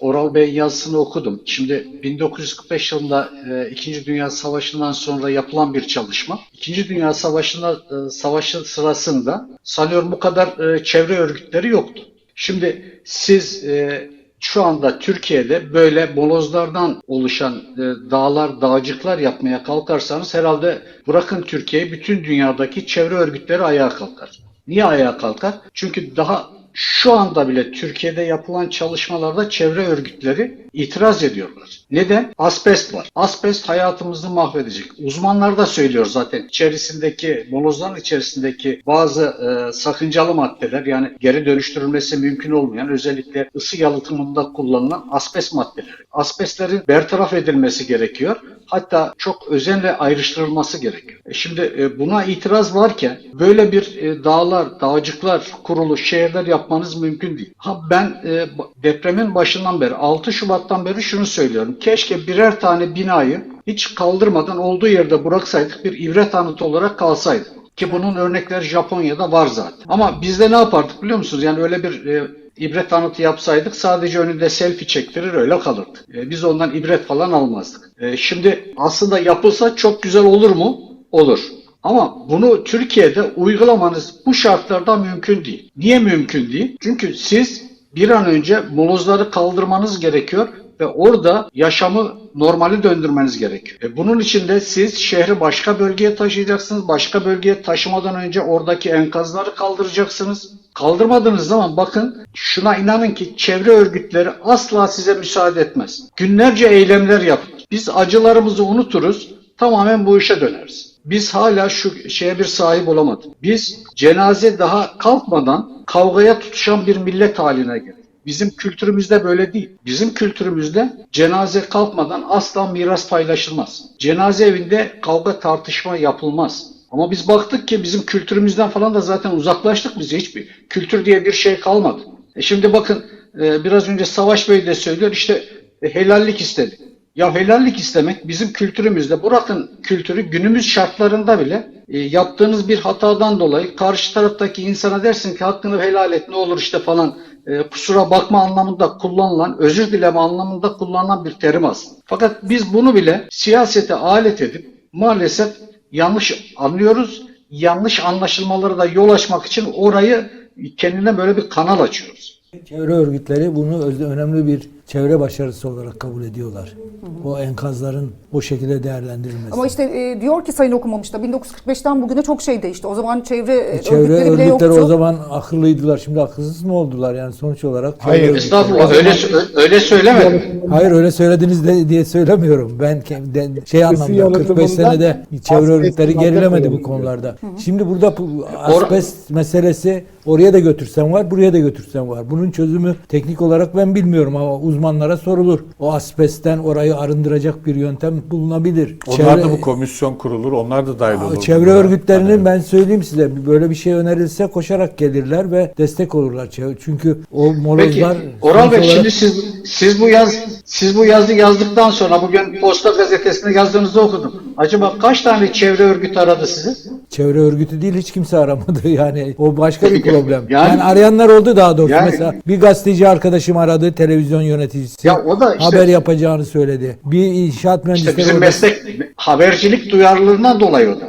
Oral Bey'in yazısını okudum. Şimdi 1945 yılında e, İkinci Dünya Savaşı'ndan sonra yapılan bir çalışma. İkinci Dünya Savaşı'na e, savaşı sırasında sanıyorum bu kadar e, çevre örgütleri yoktu. Şimdi siz e, şu anda Türkiye'de böyle molozlardan oluşan e, dağlar, dağcıklar yapmaya kalkarsanız herhalde bırakın Türkiye'yi bütün dünyadaki çevre örgütleri ayağa kalkar. Niye ayağa kalkar? Çünkü daha şu anda bile Türkiye'de yapılan çalışmalarda çevre örgütleri itiraz ediyorlar. Neden? Asbest var. Asbest hayatımızı mahvedecek. Uzmanlar da söylüyor zaten. İçerisindeki, molozların içerisindeki bazı e, sakıncalı maddeler yani geri dönüştürülmesi mümkün olmayan özellikle ısı yalıtımında kullanılan asbest maddeleri. Asbestlerin bertaraf edilmesi gerekiyor. Hatta çok özenle ayrıştırılması gerekiyor. E Şimdi e, buna itiraz varken böyle bir e, dağlar, dağcıklar kurulu şehirler yapmanız mümkün değil. Ha ben depremin başından beri 6 Şubat'tan beri şunu söylüyorum. Keşke birer tane binayı hiç kaldırmadan olduğu yerde bıraksaydık bir ibret anıtı olarak kalsaydı. Ki bunun örnekleri Japonya'da var zaten. Ama bizde ne yapardık biliyor musunuz? Yani öyle bir ibret anıtı yapsaydık sadece önünde selfie çektirir öyle kalırdı. E, biz ondan ibret falan almazdık. E, şimdi aslında yapılsa çok güzel olur mu? Olur. Ama bunu Türkiye'de uygulamanız bu şartlarda mümkün değil. Niye mümkün değil? Çünkü siz bir an önce molozları kaldırmanız gerekiyor ve orada yaşamı normali döndürmeniz gerekiyor. E bunun için de siz şehri başka bölgeye taşıyacaksınız. Başka bölgeye taşımadan önce oradaki enkazları kaldıracaksınız. Kaldırmadığınız zaman bakın şuna inanın ki çevre örgütleri asla size müsaade etmez. Günlerce eylemler yapılır. Biz acılarımızı unuturuz. Tamamen bu işe döneriz. Biz hala şu şeye bir sahip olamadık. Biz cenaze daha kalkmadan kavgaya tutuşan bir millet haline geldik. Bizim kültürümüzde böyle değil. Bizim kültürümüzde cenaze kalkmadan asla miras paylaşılmaz. Cenaze evinde kavga tartışma yapılmaz. Ama biz baktık ki bizim kültürümüzden falan da zaten uzaklaştık biz hiçbir. Kültür diye bir şey kalmadı. E şimdi bakın e, biraz önce Savaş Bey de söylüyor işte e, helallik istedi. Ya helallik istemek bizim kültürümüzde bırakın kültürü günümüz şartlarında bile e, yaptığınız bir hatadan dolayı karşı taraftaki insana dersin ki hakkını helal et ne olur işte falan e, kusura bakma anlamında kullanılan özür dileme anlamında kullanılan bir terim aslında. Fakat biz bunu bile siyasete alet edip maalesef yanlış anlıyoruz. Yanlış anlaşılmaları da yol açmak için orayı kendine böyle bir kanal açıyoruz. Çevre örgütleri bunu önemli bir çevre başarısı olarak kabul ediyorlar. O enkazların o şekilde değerlendirilmesi. Ama işte e, diyor ki Sayın Okumamış da 1945'ten bugüne çok şey değişti. O zaman çevre, e, çevre örgütleri bile örgütleri yoktu. o zaman akıllıydılar. Şimdi akılsız mı oldular yani sonuç olarak? çevre Hayır, Estağfurullah öyle, öyle söylemedim. Hayır öyle söylediniz de, diye söylemiyorum. Ben ke- de- şey anlamda yalıtımından 45 senede çevre örgütleri gerilemedi bu konularda. Şimdi burada bu asbest meselesi oraya da götürsen var, buraya da götürsen var. Bunun çözümü teknik olarak ben bilmiyorum ama uzmanlara sorulur. O asbestten orayı arındıracak bir yöntem bulunabilir. Onlar da bu komisyon kurulur. Onlar da dahil olur. Çevre bunlara. örgütlerinin Hani- ben söyleyeyim size böyle bir şey önerilse koşarak gelirler ve destek olurlar. Çevre- Çünkü o Peki molozlar Oral sonuç Bey olarak- şimdi siz siz bu yaz siz bu yazı yazdıktan sonra bugün Posta Gazetesi'nde yazdığınızı okudum. Acaba kaç tane çevre örgütü aradı sizi? Çevre örgütü değil hiç kimse aramadı yani o başka bir problem. Yani- yani, arayanlar oldu daha doğrusu. Yani- Mesela bir gazeteci arkadaşım aradı televizyon yöneticisi. Ya o da işte- haber yapacağını söyledi. Bir inşaat mühendisleri İşte bizim meslek habercilik duyarlılığından dolayı o da.